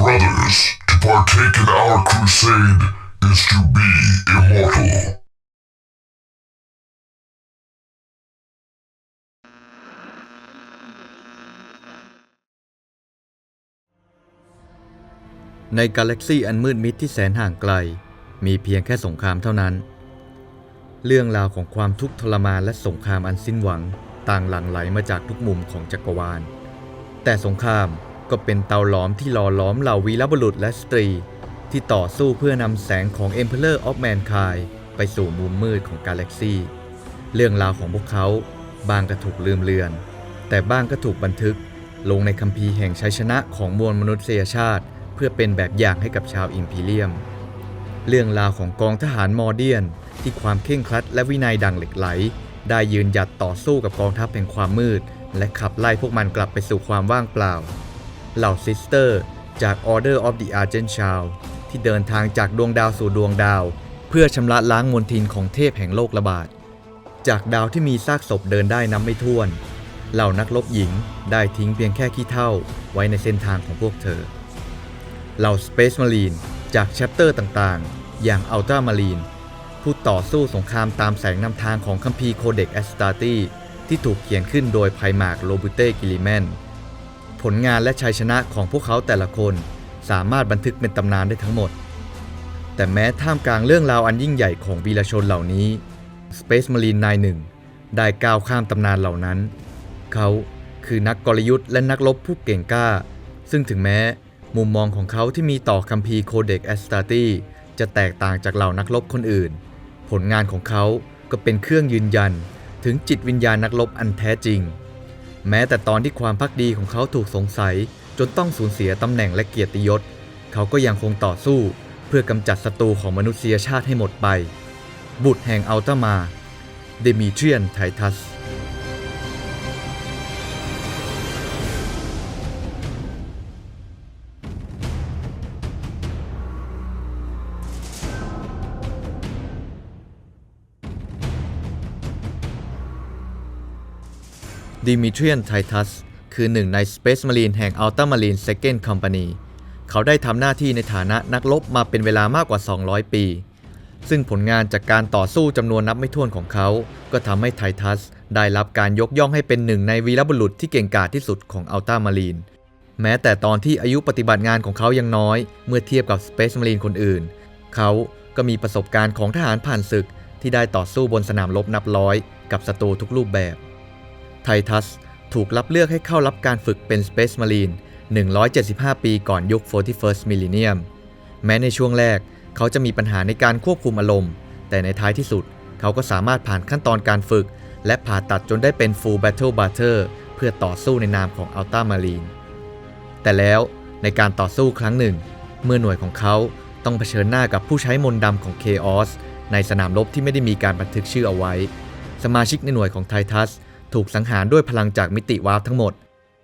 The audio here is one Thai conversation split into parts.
Brothers, to partake in our crusade is to be immortal. ในกาแล็กซีอันมืดมิดที่แสนห่างไกล มีเพียงแค่สงครามเท่านั้น เรื่องราวของความทุกข์ทรมานและสงครามอันสิ้นหวัง ต่างหลั่งไหลมาจากทุกมุมของจักรวาล แต่สงคราม ก็เป็นเตาหลอมที่หล่อหลอมเหล่าวีรบุรุษและสตรี ที่ต่อสู้เพื่อนำแสงของ Emperor of Mankind ไปสู่มุมมืดของกาแล็กซีเรื่องราวของพวกเขาบางก็ถูกลืมเลือน แต่บ้างก็ถูกบันทึกลงในคัมภีร์แห่งชัยชนะของมวลมนุษยชาติ เพื่อเป็นแบบอย่างให้กับชาวอิมพีเรียม เรื่องราวของกองทหารมอร์เดียน ที่ความเข่งครัดและวินัยดังเหล็กไหล ได้ยืนหยัดต่อสู้กับกองทัพแห่งความมืด และขับไล่พวกมันกลับไปสู่ความว่างเปล่า เหล่าซิสเตอร์จาก Order of the Argent Child ที่เดินทางจากดวงดาวสู่ดวงดาว เพื่อชำระล้างมลทินของเทพแห่งโลกระบาด จากดาวที่มีซากศพเดินได้นับไม่ถ้วน เหล่านักรบหญิงได้ทิ้งเพียงแค่ขี้เท่าไว้ในเส้นทางของพวกเธอ เหล่า Space Marine จากแชปเตอร์ต่างๆ อย่าง Ultra Marine ผู้ต่อสู้สงครามตามแสงนำทางของคัมภีร์โคเด็กแอสตาตีที่ถูกเขียนขึ้นโดยไพมาร์กโรบูเต้กิลิแมน ผลงานและชัยชนะของพวกเขาแต่ละคนสามารถบันทึกเป็นตำนานได้ทั้งหมด แต่แม้ท่ามกลางเรื่องราวอันยิ่งใหญ่ของวีรชนเหล่านี้ Space Marine นายหนึ่งได้ก้าวข้ามตำนานเหล่านั้น เขาคือนักกลยุทธ์และนักรบผู้เก่งกล้า ซึ่งถึงแม้มุมมองของเขาที่มีต่อคัมภีร์โคเด็กแอสตาตีจะแตกต่างจากเหล่านักรบคนอื่น ผลงานของเขาก็เป็นเครื่องยืนยัน ถึงจิตวิญญาณนักรบอันแท้จริง แม้แต่ตอนที่ความพักดีของเขาถูกสงสัย จนต้องสูญเสียตำแหน่งและเกียรติยศ เขาก็ยังคงต่อสู้ เพื่อกำจัดศัตรูของมนุษยชาติให้หมดไป บุตรแห่งอัลตามา เดมิเทรียนไททัส ดิมิเทรียนไททัสคือหนึ่งใน Space Marine แห่ง Ultra Marine Second Company เขาได้ทำหน้าที่ในฐานะนักรบมาเป็นเวลามากกว่า 200 ปี ซึ่งผลงานจากการต่อสู้จำนวนนับไม่ถ้วนของเขา ก็ทำให้ไททัสได้รับการยกย่องให้เป็นหนึ่งในวีรบุรุษที่เก่งกาจที่สุดของ Ultra Marine แม้แต่ตอนที่อายุปฏิบัติงานของเขายังน้อย เมื่อเทียบกับ Space Marine คนอื่น เขาก็มีประสบการณ์ของทหารผ่านศึกที่ได้ต่อสู้บนสนามรบนับร้อย กับศัตรูทุกรูปแบบ ไททัสถูกรับเลือกให้เข้ารับการฝึกเป็น Space Marine 175 ปีก่อนยุค 41st Millennium แม้ในช่วงแรกเขาจะมีปัญหาในการควบคุมอารมณ์ แต่ในท้ายที่สุด เขาก็สามารถผ่านขั้นตอนการฝึก และผ่าตัดจนได้เป็น Full Battle Butter เพื่อต่อสู้ในนามของ Ultra Marine แต่แล้วในการต่อสู้ครั้งหนึ่ง เมื่อหน่วยของเขาต้องเผชิญหน้ากับผู้ใช้มนต์ดำของ Chaos ในสนามรบที่ไม่ได้มีการบันทึกชื่อเอาไว้ สมาชิกในหน่วยของไททัส ถูกสังหารด้วยพลังจากมิติวาร์ปทั้งหมด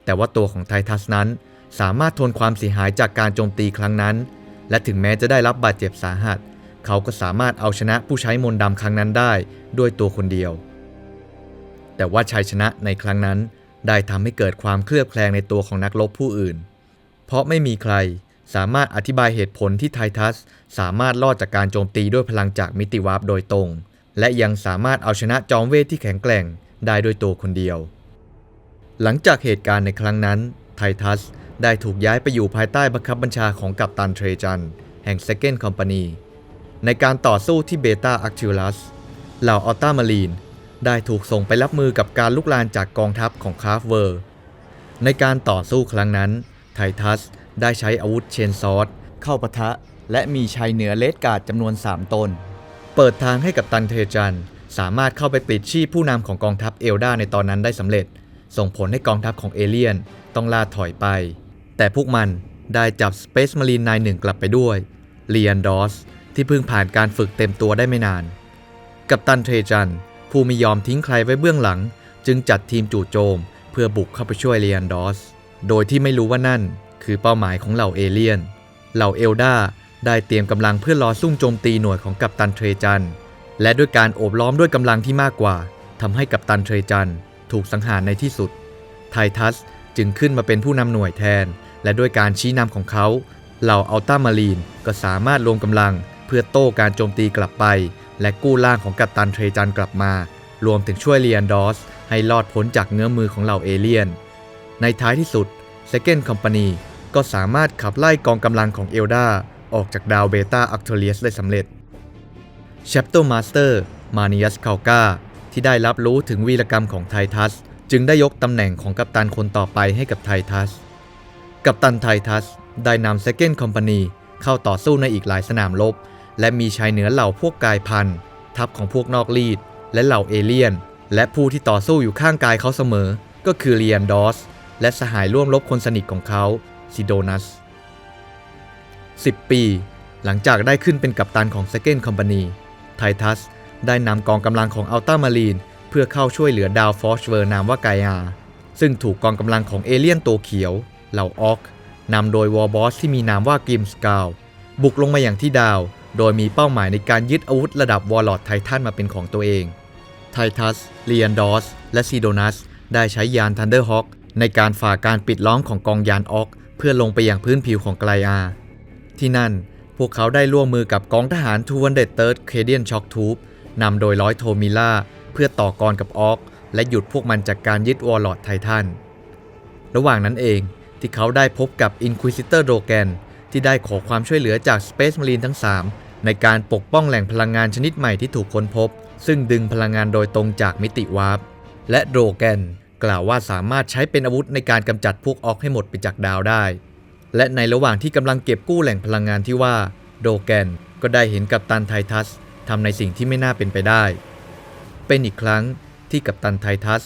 แต่ว่าตัวของไททัสนั้นสามารถทนความเสียหายจากการโจมตีครั้งนั้น และถึงแม้จะได้รับบาดเจ็บสาหัส เขาก็สามารถเอาชนะผู้ใช้มนต์ดำครั้งนั้นได้ด้วยตัวคนเดียว แต่ว่าชัยชนะในครั้งนั้น ได้ทำให้เกิดความเคลือบแคลงในตัวของนักรบผู้อื่น เพราะไม่มีใครสามารถอธิบายเหตุผลที่ไททัสสามารถรอดจากการโจมตีด้วยพลังจากมิติวาร์ปโดยตรง และยังสามารถเอาชนะจอมเวทที่แข็งแกร่ง ได้ด้วยตัวคนเดียว หลังจากเหตุการณ์ในครั้งนั้น ไททัสได้ถูกย้ายไปอยู่ภายใต้บังคับบัญชาของกัปตันเทรจัน แห่ง Second Company ในการต่อสู้ที่เบต้าอัคทิลัสเหล่าออตตามารีนได้ถูกส่งไปรับมือกับการลุกลานจากกองทัพของคราฟเวอร์ ในการต่อสู้ครั้งนั้น ไททัสได้ใช้อาวุธเชนซอร์ดเข้าปะทะ และมีชัยเหนือเลดการ์ดจำนวน 3 ตน เปิดทางให้กับตันเทจัน สามารถเข้าไปปลิดชีพผู้นำของกองทัพเอลดาในตอนนั้นได้สำเร็จ ส่งผลให้กองทัพของเอเลียนต้องล่าถอยไป แต่พวกมันได้จับสเปซมารีนนายหนึ่งกลับไปด้วยเลียนดอสที่เพิ่งผ่านการฝึกเต็มตัวได้ไม่นาน กับตันเทจัน ผู้ไม่ยอมทิ้งใครไว้เบื้องหลัง จึงจัดทีมจู่โจม เพื่อบุกเข้าไปช่วยเลียนดอส โดยที่ไม่รู้ว่านั่น คือเป้าหมายของเหล่าเอเลียน เหล่าเอลดาได้เตรียมกำลังเพื่อรอซุ่มโจมตีหน่วยของกัปตันเทรจัน และด้วยการโอบล้อมด้วยกำลังที่มากกว่าทำให้กัปตันเทรจันถูกสังหารในที่สุด ไททัสจึงขึ้นมาเป็นผู้นำหน่วยแทน และด้วยการชี้นำของเขา เหล่าอัลต้ามารีนก็สามารถรวมกำลัง เพื่อโต้การโจมตีกลับไป และกู้ร่างของกัปตันเทรจันกลับมา รวมถึงช่วยเลียนดอส ให้รอดพ้นจากเงื้อมือของเหล่าเอเลียน ในท้ายที่สุด Second Company ก็สามารถขับไล่กองกำลังของเอลดาออกจากดาวเบต้าอัคเทเลียสได้สำเร็จ c h a p t e r Master มานิยัสคา g a ที่ได้รับรู้ถึงวีรกรรมของไททัส จึงได้ยกตำแหน่งของกัปตันคนต่อไปให้กับไททัส กัปตันไททัสได้นำ Second Company เข้าต่อสู้ในอีกหลายสนามรบ และมีชายเหนือเหล่าพวกกายพันธุ์ทัพของพวกนอกลีด และเหล่าเอเลียน และผู้ที่ต่อสู้อยู่ข้างกายเขาเสมอ ก็คือเลียนดอส และสหายร่วมรบคนสนิทของเขาซิโดนัส 10 ปี หลังจากได้ขึ้นเป็นกัปตันของ Second Company ไททัสได้นำกองกำลังของอัลต้ามารีน เพื่อเข้าช่วยเหลือดาวฟอชเวอร์นามว่าไกอาซึ่งถูกกองกำลังของเอเลี่ยนตัวเขียว เหล่าออกนำโดยวอร์บอสที่มีนามว่ากิมสกาวบุกลงมาอย่างที่ดาว โดยมีเป้าหมายในการยึดอาวุธระดับวอร์ลอดไททันมาเป็นของตัวเอง ไททัสเลียนดอส และซีโดนัส ได้ใช้ยานทันเดอร์ฮอคในการฝ่าการปิดล้อมของกองยานออก เพื่อลงไปอยังพื้นผิวของไกลอา ที่นั่น พวกเขาได้ร่วมมือกับกองทหารทูวันเดตเติร์ดเคเดียนช็อคทูบนำโดยร้อยโทมิล่า เพื่อต่อกรกับออก และหยุดพวกมันจากการยึดวอลลอดไททัน ระหว่างนั้นเองที่เขาได้พบกับ Inquisitor d o g a n ที่ได้ขอความช่วยเหลือจาก Space Marine ทั้ง 3 ในการปกป้องแหล่งพลังงานชนิดใหม่ที่ถูกค้นพบ ซึ่งดึงพลังงานโดยตรงจากมิติวาร์ปและโดแกนกล่าวว่าสามารถใช้เป็นอาวุธในการกำจัดพวกออกให้หมดไปจากดาวได้ และในระหว่างที่กำลังเก็บกู้แหล่งพลังงานที่ว่า โดแกนก็ได้เห็นกัปตันไททัสทำในสิ่งที่ไม่น่าเป็นไปได้ เป็นอีกครั้งที่กัปตันไททัส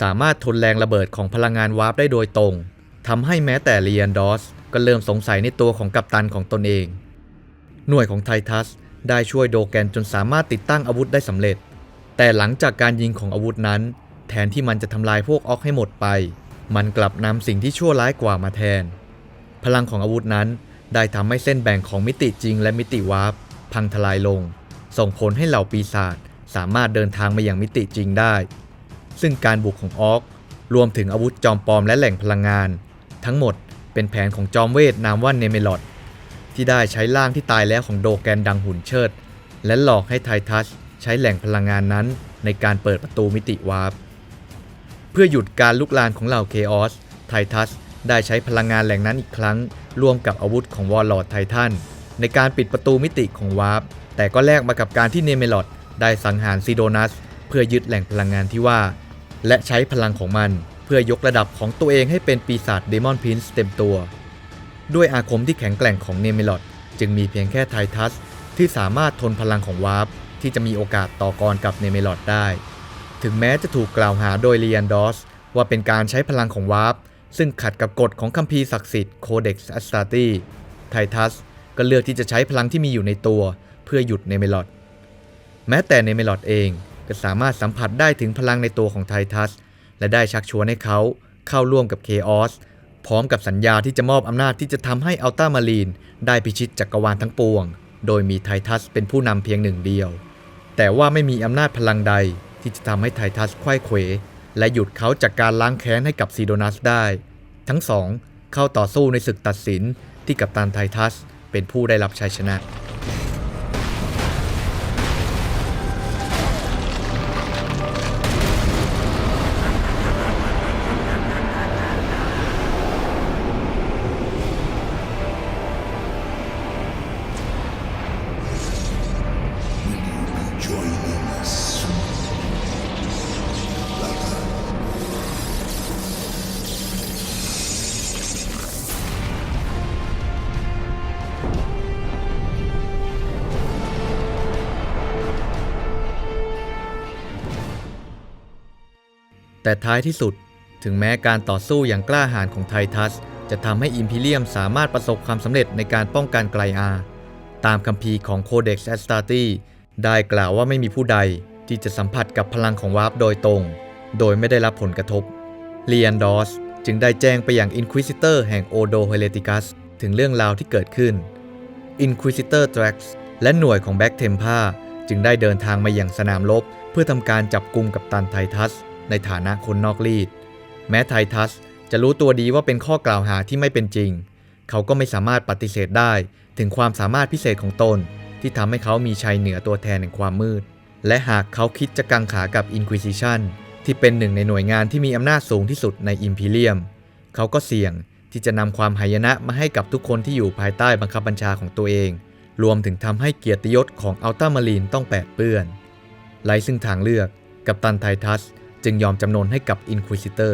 สามารถทนแรงระเบิดของพลังงานวาร์ปได้โดยตรงทำให้แม้แต่เลียนดอสก็เริ่มสงสัยในตัวของกัปตันของตนเอง หน่วยของไททัสได้ช่วยโดแกนจนสามารถติดตั้งอาวุธได้สำเร็จ แต่หลังจากการยิงของอาวุธนั้น แทนที่มันจะทำลายพวกออกให้หมดไป มันกลับนำสิ่งที่ชั่วร้ายกว่ามาแทน พลังของอาวุธนั้น ได้ทำให้เส้นแบ่งของมิติจริงและมิติวาร์ปพังทลายลง ส่งผลให้เหล่าปีศาจสามารถเดินทางมาอย่างมิติจริงได้ ซึ่งการบุกของออกรวมถึงอาวุธจอมปลอมและแหล่งพลังงาน ทั้งหมดเป็นแผนของจอมเวทนามว่าเนเมลอดที่ได้ใช้ร่างที่ตายแล้วของโดแกนดังหุ่นเชิด และหลอกให้ไททัสใช้แหล่งพลังงานนั้นในการเปิดประตูมิติวาร์ปเพื่อหยุดการลุกลานของเหล่าเคออสไททัส ได้ใช้พลังงานแหล่งนั้นอีกครั้ง ร่วมกับอาวุธของวอลลอดไททันในการปิดประตูมิติของวาร์ปแต่ก็แลกมากับการที่เนเมลอดได้สังหารซีโดนัส เพื่อยึดแหล่งพลังงานที่ว่า และใช้พลังของมัน เพื่อยกระดับของตัวเองให้เป็นปีศาจเดมอนพินส์เต็มตัว ด้วยอาคมที่แข็งแกร่งของเนเมลอดจึงมีเพียงแค่ไททัสที่สามารถทนพลังของวาร์ปที่จะมีโอกาสต่อกรกับเนเมลอดได้ ถึงแม้จะถูกกล่าวหาโดยเลียนดอสว่าเป็นการใช้พลังของวาร์ป ซึ่งขัดกับกฎของคัมภีร์ศักดิ์สิทธิ์โคเด็กซ์อัสตาตีไททัสก็เลือกที่จะใช้พลังที่มีอยู่ในตัว เพื่อหยุดเนเมลอดแม้แต่เนเมลอดเองก็สามารถสัมผัสได้ถึงพลังในตัวของไททัสและได้ชักชวนให้เขาเข้าร่วมกับเคออสพร้อมกับสัญญาที่จะมอบอำนาจที่จะทำให้อัลต้ามารีนได้พิชิตจักรวาลทั้งปวง โดยมีไททัสเป็นผู้นำเพียงหนึ่งเดียว แต่ว่าไม่มีอำนาจพลังใดที่จะทำให้ไททัสไขว้เขว และหยุดเขาจากการล้างแค้นให้กับซีโดนัสได้ ทั้งสองเข้าต่อสู้ในศึกตัดสินที่กัปตันไททัสเป็นผู้ได้รับชัยชนะ แต่ท้ายที่สุด ถึงแม้การต่อสู้อย่างกล้าหาญของไททัส จะทำให้อิมพีเรียมสามารถประสบความสำเร็จในการป้องกันไกลอาตามคัมภีของโคเด็กซ์แอสตาตีได้กล่าวว่าไม่มีผู้ใดที่จะสัมผัสกับพลังของวาร์ปโดยตรง โดยไม่ได้รับผลกระทบเลียนดอสจึงได้แจ้งไปยังอินควิซิเตอร์แห่งโอโดเฮเลติกัสถึงเรื่องราวที่เกิดขึ้น Inquisitor Drax และหน่วยของแบ็กเทมพาจึงได้เดินทางมาอย่างสนามรบเพื่อทำการจับกลุ่มกับตันไททัส ในฐานะคนนอกรีด แม้ไททัสจะรู้ตัวดีว่าเป็นข้อกล่าวหาที่ไม่เป็นจริง เขาก็ไม่สามารถปฏิเสธได้ถึงความสามารถพิเศษของตน ที่ทำให้เขามีชัยเหนือตัวแทนแห่งความมืด และหากเขาคิดจะกังขากับ Inquisition ที่เป็นหนึ่งในหน่วยงานที่มีอำนาจสูงที่สุดใน Imperium เขาก็เสี่ยงที่จะนำความหายนะมาให้กับทุกคนที่อยู่ภายใต้บังคับบัญชาของตัวเอง รวมถึงทำให้เกียรติยศของอัลตามารีนต้องแปดเปื้อนไร้ซึ่งทางเลือก กับตันไททัส จึงยอมจำนนให้กับ Inquisitor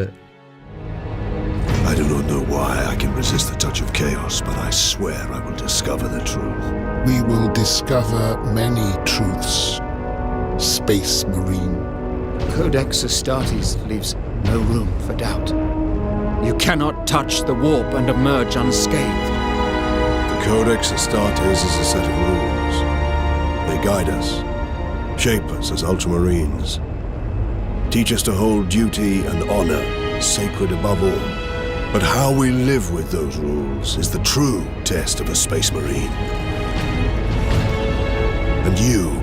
I do not know why I can resist the touch of chaos, but I swear I will discover the truth. We will discover many truths, Space Marine. Codex Astartes leaves no room for doubt. You cannot touch the warp and emerge unscathed. The Codex Astartes is a set of rules. They guide us, shape us as ultramarines, teach us to hold duty and honor sacred above all. But how we live with those rules is the true test of a space marine. And you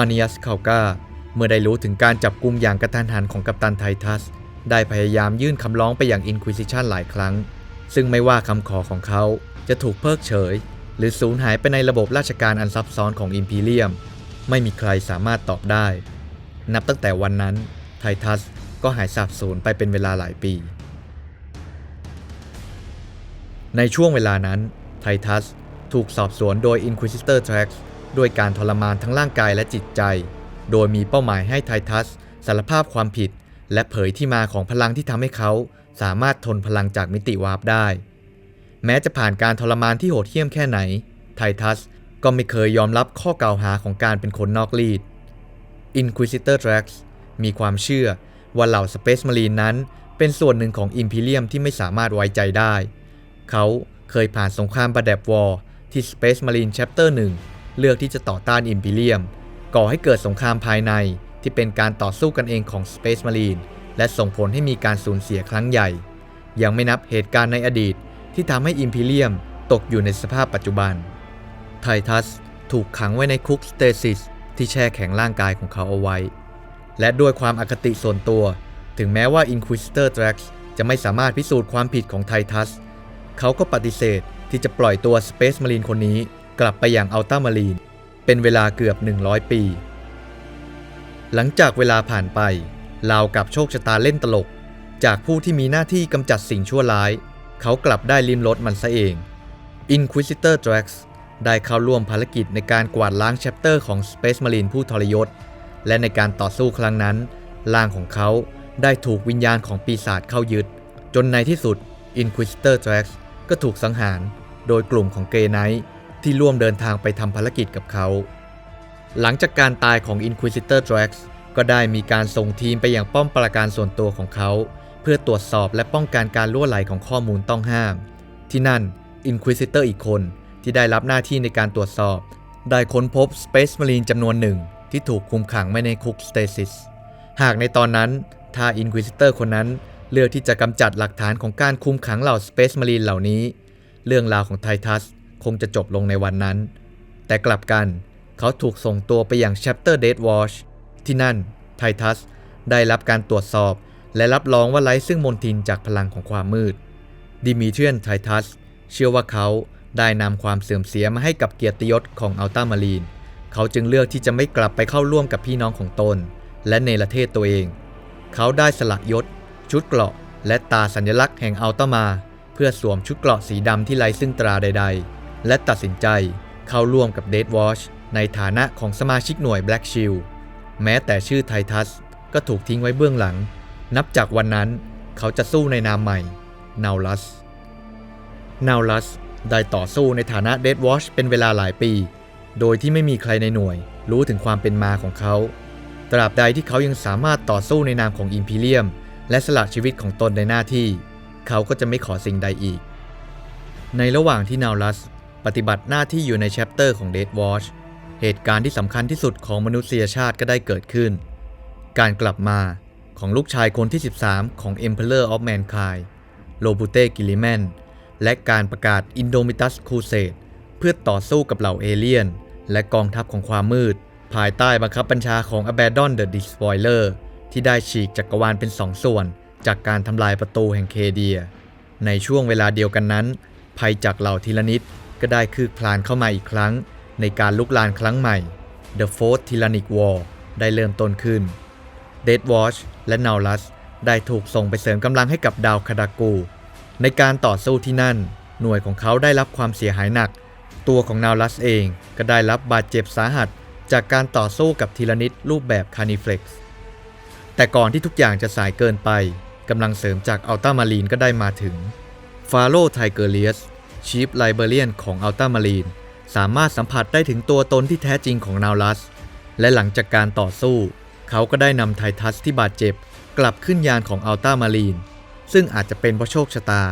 มานิยัสคาก้าเมื่อได้รู้ถึงการจับกุมอย่างกระทันหันของกัปตันไททัส ได้พยายามยื่นคำร้องไปอยัง Inquisition หลายครั้ง ซึ่งไม่ว่าคำขอของเขาจะถูกเพิกเฉย หรือสูญหายไปในระบบราชการอันซับซ้อนของอิมพีเรียม ไม่มีใครสามารถตอบได้ นับตั้งแต่วันนั้นไททัสก็หายสาบสูญไปเป็นเวลาหลายปี ในช่วงเวลานั้นไททัสถูกสอบสวนโดย Inquisitor Trax ด้วยการทรมานทั้งร่างกายและจิตใจ โดยมีเป้าหมายให้ไททัสสารภาพความผิด และเผยที่มาของพลังที่ทำให้เขาสามารถทนพลังจากมิติวาร์ปได้ แม้จะผ่านการทรมานที่โหดเหี้ยมแค่ไหน ไททัสก็ไม่เคยยอมรับข้อกล่าวหาของการเป็นคนนอกรีด Inquisitor Drax มีความเชื่อว่าเหล่า Space Marine นั้น เป็นส่วนหนึ่งของ Imperium ที่ไม่สามารถไว้ใจได้ เขาเคยผ่านสงครามบาแดบวอร์ที่ Space Marine Chapter 1 เลือกที่จะต่อต้าน Imperium ก่อให้เกิดสงครามภายในที่เป็นการต่อสู้กันเองของ Space Marine และส่งผลให้มีการสูญเสียครั้งใหญ่ ยังไม่นับเหตุการณ์ในอดีตที่ทำให้ Imperium ตกอยู่ในสภาพปัจจุบัน ไททัสถูกขังไว้ในคุกสเตซิสที่แช่แข็งร่างกายของเขาเอาไว้ และด้วยความอคติส่วนตัว ถึงแม้ว่า Inquisitor Drax จะไม่สามารถพิสูจน์ความผิดของไททัส เขาก็ปฏิเสธที่จะปล่อยตัว Space Marine คนนี้ กลับไปอย่างอัลต้ามารีน เป็นเวลาเกือบ 100 ปี หลังจากเวลาผ่านไปราวกับโชคชะตาเล่นตลก จากผู้ที่มีหน้าที่กำจัดสิ่งชั่วร้าย เขากลับได้ลิ้มรสมันซะเอง Inquisitor Drax ได้เข้าร่วมภารกิจในการกวาดล้างแชปเตอร์ของ Space Marine ผู้ทรยศ และในการต่อสู้ครั้งนั้นร่างของเขาได้ถูกวิญญาณของปีศาจเข้ายึด จนในที่สุด Inquisitor Drax ก็ถูกสังหารโดยกลุ่มของเกย์ไนท์ ที่ร่วมเดินทางไปทำภารกิจกับเขา หลังจากการตายของ Inquisitor Drax ก็ได้มีการส่งทีมไปยังป้อมปราการส่วนตัวของเขา เพื่อตรวจสอบและป้องกันการล่วไหลของข้อมูลต้องห้าม ที่นั่น Inquisitor อีกคนที่ได้รับหน้าที่ในการตรวจสอบ ได้ค้นพบ Space Marine จำนวนหนึ่ง ที่ถูกคุมขังไว้ในคุกสเตซิสหากในตอนนั้นถ้า Inquisitor คนนั้นเลือกที่จะกำจัดหลักฐานของการคุมขังเหล่า Space Marine เหล่านี้ เรื่องราวของไททัส คงจะจบลงในวันนั้น แต่กลับกันเขาถูกส่งตัวไปยัง Chapter Dead Watch ที่นั่นไททัสได้รับการตรวจสอบ และรับรองว่าไร้ซึ่งมนทินจากพลังของความมืด ดิมิเทียนไททัสเชื่อว่าเขาได้นำความเสื่อมเสียมาให้กับเกียรติยศของอัลตามารีน เขาจึงเลือกที่จะไม่กลับไปเข้าร่วมกับพี่น้องของตน และเนรเทศตัวเอง เขาได้สละยศ ชุดเกราะ และตาสัญลักษณ์แห่งอัลต a มา เพื่อสวมชุดเกราะสีดำที่ไร้ซึ่งตราใด ๆ และตัดสินใจเข้าร่วมกับ Dead Watch ในฐานะของสมาชิกหน่วย Black Shield แม้แต่ชื่อไททัสก็ถูกทิ้งไว้เบื้องหลัง นับจากวันนั้นเขาจะสู้ในนามใหม่นาลัสนาลัสได้ต่อสู้ในฐานะ Dead Watch เป็นเวลาหลายปี โดยที่ไม่มีใครในหน่วยรู้ถึงความเป็นมาของเขา ตราบใดที่เขายังสามารถต่อสู้ในนามของอิมพีเรียม และสละชีวิตของตนในหน้าที่ เขาก็จะไม่ขอสิ่งใดอีก ในระหว่างที่นาลัส ปฏิบัติหน้าที่อยู่ในแชปเตอร์ของ Dead Watch เหตุการณ์ที่สำคัญที่สุดของมนุษยชาติก็ได้เกิดขึ้น การกลับมาของลูกชายคนที่ 13 ของ Emperor of Mankind โลบูเตกิลิแมนและการประกาศ Indomitus Crusade เพื่อต่อสู้กับเหล่าเอเลี่ยน และกองทัพของความมืด ภายใต้บังคับบัญชาของ Abaddon the Despoiler ที่ได้ฉีกจักรวาลเป็นสองส่วน จากการทำลายประตูแห่งเคเดีย ในช่วงเวลาเดียวกันนั้น ภัยจากเหล่าทีละนิด ก็ได้คืบคลานเข้ามาอีกครั้ง ในการลุกลานครั้งใหม่ The Fourth Tyrannic War ได้เริ่มต้นขึ้น Dead Watch และ Naulus ได้ถูกส่งไปเสริมกำลังให้กับดาวคาดากู ในการต่อสู้ที่นั่น หน่วยของเขาได้รับความเสียหายหนัก ตัวของ Naulus เองก็ได้รับบาดเจ็บสาหัส จากการต่อสู้กับทีละนิดรูปแบบคานิเฟล็กซ์แต่ก่อนที่ทุกอย่างจะสายเกินไปกำลังเสริมจากอัลต้ามารีนก็ได้มาถึง ฟาโ o ไทเกอร์เลียส ชีฟไลเบเรียนของอัลตามารีน สามารถสัมผัสได้ถึงตัวตนที่แท้จริงของนาวลัส และหลังจากการต่อสู้ เขาก็ได้นำไททัสที่บาดเจ็บ กลับขึ้นยานของอัลตามารีน ซึ่งอาจจะเป็นเพราะโชคชะตา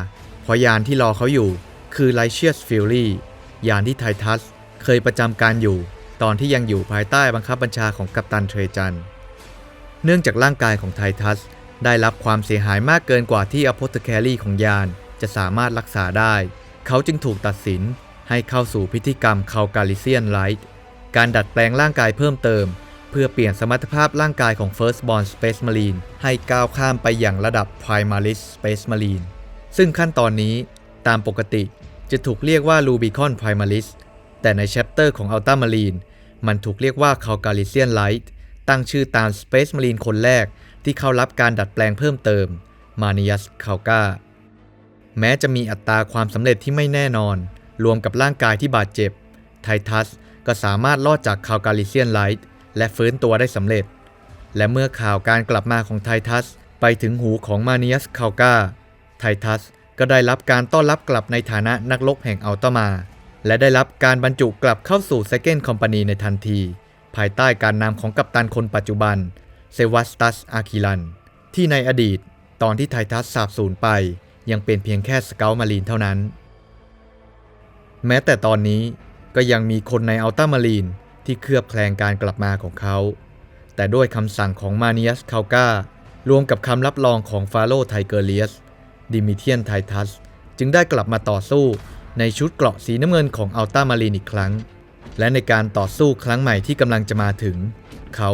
เพราะยานที่รอเขาอยู่คือไลเชียสฟิลลี่ยานที่ไททัสเคยประจำการอยู่ ตอนที่ยังอยู่ภายใต้บังคับบัญชาของกัปตันเทรจัน เนื่องจากร่างกายของไททัสได้รับความเสียหายมากเกินกว่าที่อ p โ t แครีของยานจะสามารถรักษาได้ เขาจึงถูกตัดสินให้เข้าสู่พิธีกรรมคา g กาลิเซียนไลท์การดัดแปลงร่างกายเพิ่มเติม เพื่อเปลี่ยนสมรรถภาพร่างกายของ Firstborn Space Marine ให้ก้าวข้ามไปอย่างระดับ Primaris Space Marine ซึ่งขั้นตอนนี้ตามปกติจะถูกเรียกว่า Rubicon Primaris แต่ใน chapter ของ Ultramarine มันถูกเรียกว่า c a l g a l i c i a n Light ตั้งชื่อตาม Space Marine คนแรกที่เข้ารับการดัดแปลงเพิ่มเติม Manius k a l g a แม้จะมีอัตราความสำเร็จที่ไม่แน่นอน รวมกับร่างกายที่บาดเจ็บ ไททัสก็สามารถรอดจาก c a l g a l i c i a n Light และฟื้นตัวได้สำเร็จ และเมื่อข่าวการกลับมาของไททัสไปถึงหูของมาเนียสคาลกาไททัสก็ได้รับการต้อนรับกลับในฐานะนักรบแห่งอัลตมา และได้รับการบรรจุกลับเข้าสู่ Second Company ในทันที ภายใต้การนำของกัปตันคนปัจจุบัน เซวัสตัสอาคิลัน ที่ในอดีต ตอนที่ไททัสสาบสูญไป ยังเป็นเพียงแค่สเกลมารีนเท่านั้น แม้แต่ตอนนี้ก็ยังมีคนในอัลต a มารีนที่เคลือบแคลงการกลับมาของเขา แต่ด้วยคำสั่งของมาเนียสคาลการวมกับคำรับรองของฟาโ o ไทเกอร์เลียส ดิมิเทียนไททัส จึงได้กลับมาต่อสู้ในชุดเกราะสีน้ำเงินของอัลต a ามารีนอีกครั้ง และในการต่อสู้ครั้งใหม่ที่กำลังจะมาถึง เขา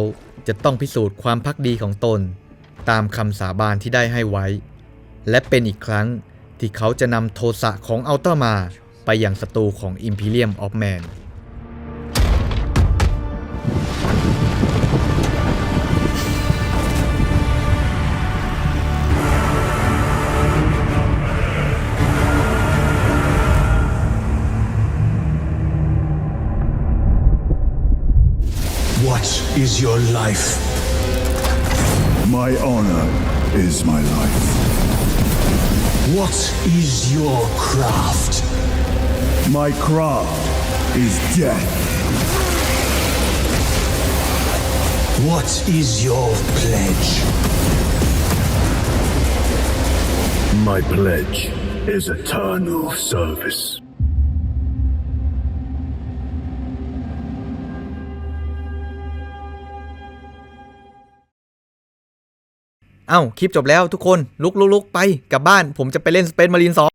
จะต้องพิสูจน์ความพักดีของตน ตามคำสาบานที่ได้ให้ไว้ และเป็นอีกครั้งที่เขาจะนำโทสะของอัลต้ามาไปยังศัตรูของ Imperium of Man What is your life? My honor is my life. What is your craft? My craft is death. What is your pledge? My pledge is eternal service. เอ้า คลิปจบแล้วทุกคนลุกลุกลุกไปกลับบ้าน ผมจะไปเล่นสเปนมารีนสอง